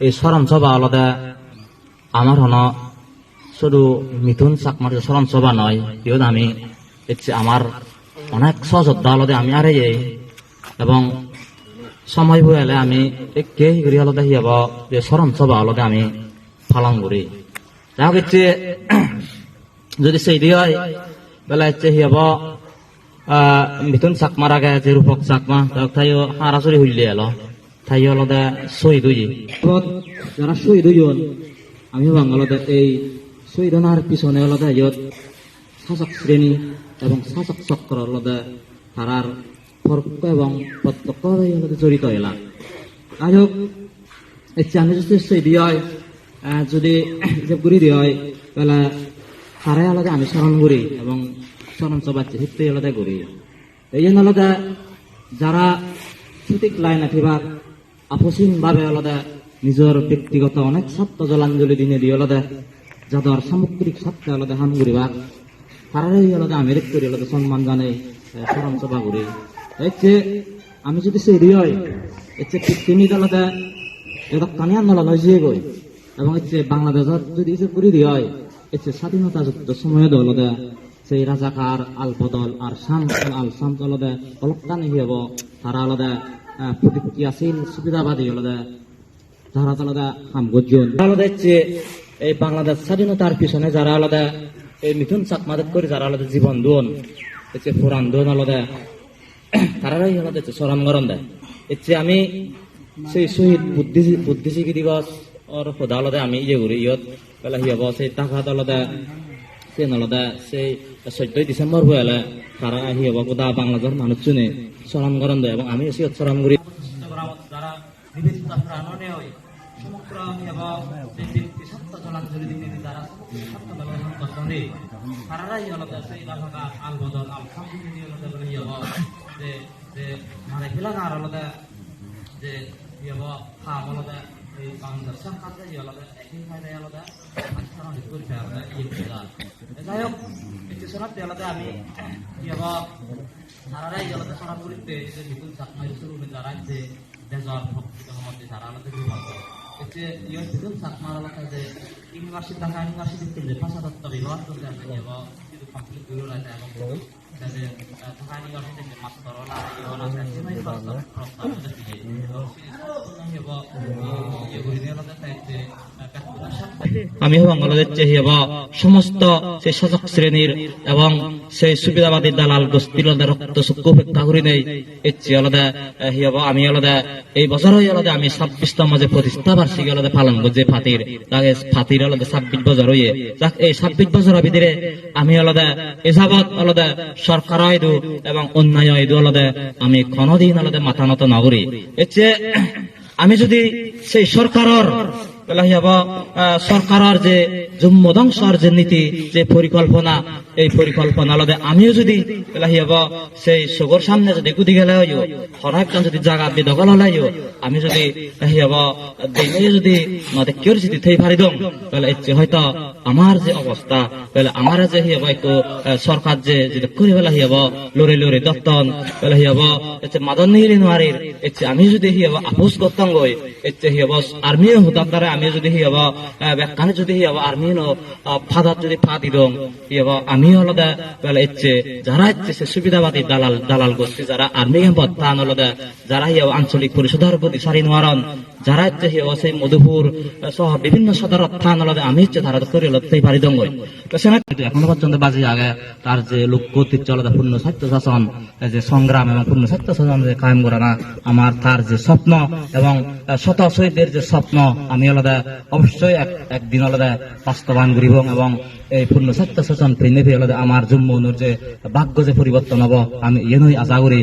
এই স্মরণ সভা আলাদা। আমার হন শুধু মিথুন চাকমার যে স্মরণ সভা নয় ইহত আমি আমার অনেক সহযোদ্ধা আলাদা আমি আরে যাই এবং সময় বয়ালে আমি একে করি আলাদা হিয়াব, যে স্মরণ সভা আলাদা আমি পালন করি। যাই হোক ইচ্ছে যদি সেই দিয়ে হয়, বেলা ইচ্ছে হিয়াব মিথুন চাকমার আগে যে রূপক চাকমা তাইও হারাচুরি হইলে এলো। তাই আলাদা শহীদ হই যারা শহীদ হইন আমি বাংলাতে এই শহীদ হওয়ার পিছনে আলাদা ইয়ত শাসক শ্রেণি এবং শাসক চক্র আলাদা তারার পরোক্ষ এবং প্রত্যক্ষ আলাদা জড়িত এলাম যাই হোক এই চ্যানেল যদি দিয়ে হয় যদি ঘুরি দিয়ে হয়, তাহলে তারাই আলাদা আমি স্মরণ করি এবং স্মরণ সবাচ্ছি হিতে আলাদা করি। এই জন্য আলাদা যারা সঠিক লাইন আঠিবার আপসীন ভাবে আলাদা। নিজের ব্যক্তিগত অনেক স্বার্থ জলাঞ্জলি দিনে দিয়ে আলাদা। যাদের সামগ্রিক স্বার্থে আলাদা হাম করিবা। তারাই আলাদা আমি রেক করি আলাদা সম্মান আহ, স্মরণ সভা করি। চেয়ে আমি যদি সেই দিয়ে এর চেয়ে পৃথিবীর আলাদা এটা কানে আন্দোলন হয়েছে গই এবং হচ্ছে বাংলাদেশত যদি ইসে করে দিয়ে হয় হচ্ছে স্বাধীনতা যুদ্ধ সময় আলাদা। সেই রাজাকার আল বদল আর শাম আল শাম আলাদা। অলকানি হইব তারা আলাদা। প্রতিক্রিয়াশীল সুবিধাবাদী আলাদা যারা আলাদা হাম গর্জন আলাদা হচ্ছে এই বাংলাদেশ স্বাধীনতার পিছনে, যারা আলাদা এই মিথুন চাকমাদত করে, যারা আলাদা জীবন দোন হচ্ছে পুরান দোন আলাদা। তারাই আলাদা হচ্ছে স্মরণ গরম দেয়। হচ্ছে আমি সেই শহীদ বুদ্ধি বুদ্ধিজীবী দিবস ওর খোদা আলাদা, আমি ইয়ে করি, ইয়ত বেলা হিয়াব সেই টাকাত আলাদা। সে আলাদা সেই চৈধ্যই ডিসেম্বর হয়ে এলে তারা হিয়াব খোদা বাংলাদেশের মানুষ স্মরণ গরম দেয় এবং আমি সে স্মরণ করি যে খেলা না আর আলাদা যে ইয়ে খাম আলাদা বাংলাদেশ সরকার যে আলাদা, একই ফায়দায় আলাদা আলাদা ইয়ে করা যাই হোক একটি শোনাতে আলাদা আমি ইয়ে তারাই আলাদা সারা যে বিপুল চাকমা শুরু যারা যে দেশর ভক্তি মধ্যে তারা আলাদা বিভাগ এতে ইয়ে বিপুল চাকমার আলাদা যে ইউনিভার্সিটি, ঢাকা ইউনিভার্সিটি যে ভাষা তত্ত্ব বিভাগ করতে আছে এবং কিন্তু কমপ্লিট করে রয়েছে এবং যে ঢাকা ইউনিভার্সিটি মাস্টার ওলা ইওনা সেমাই প্রস্তাব প্রস্তাব দিকে আমি বাংলাদেশ চেহিয়ে বা সমস্ত সেই শাসক শ্রেণির এবং সেই সুবিধাবাদী দালাল গোষ্ঠীর আলাদা রক্ত চক্ষু উপেক্ষা করি নেই। এর আলাদা আমি আলাদা, এই বছরই আলাদা, আমি ছাব্বিশতম যে প্রতিষ্ঠা বার্ষিকী আলাদা পালন করছি ফাতির তাকে ফাতির আলাদা ছাব্বিশ বছর হইয়ে, যাক, এই ছাব্বিশ বছরের ভিতরে আমি আলাদা এসাবত আলাদা সরকার এবং অন্যায় আলাদা, আমি কোনদিন আলাদা মাথা নত নগরী এর চেয়ে আমি যদি সেই সরকারের সরকারের যে জম্ম ধ্বংসর যে নীতি, যে পরিকল্পনা, এই পরিকল্পনা আলাদা আমিও যদি হিয়াব সেই সগর সামনে যদি গুদি গেলে হইও হরাকজন যদি জায়গা বেদখল হলে হইও, আমি যদি হিয়াব দিনে যদি নদে কেউ যদি থেই ফারি দম, তাহলে হয়তো আমার যে অবস্থা, তাহলে আমার যে হিয়াব একটু সরকার যে যেটা করে হিয়াব লড়ে লড়ে দত্তন হিয়াব আমি যদি হিয়াব আপোষ করতাম গই এতে হিয়াব আর্মিও হতাম দ্বারা আমি যদি হিয়াব ব্যাখ্যানে যদি হিয়াব আর্মি ফাদার যদি ফা দিদম হিয়াব আমি আলাদা তাহলে এতে যারা ইচ্ছে সে সুবিধাবাদী দালাল দালাল গোষ্ঠী যারা আর্মি সম্পদ তান আলাদা যারা হিয়াব আঞ্চলিক পরিষদের প্রতি সারি নোয়ারন যারা ইচ্ছে হিয়াব সেই মধুপুর সহ বিভিন্ন সদর থান আলাদা আমি ইচ্ছে তারা করে লড়তেই পারি দঙ্গই তো এখনও পর্যন্ত বাজে আগে তার যে লক্ষ্য ঐতিহ্য আলাদা পূর্ণ স্বাস্থ্য শাসন যে সংগ্রাম এবং পূর্ণ স্বাস্থ্য শাসন যে কায়েম করা না। আমার তার যে স্বপ্ন এবং শত শহীদদের যে স্বপ্ন, আমি আলাদা, অবশ্যই এক, একদিন আলাদা বাস্তবায়ন করিব এবং এই পূর্ণ সত্য ফিরে আলাদা আমার জম্মু যে ভাগ্য যে পরিবর্তন হব, আমি এনই নই আশা করি।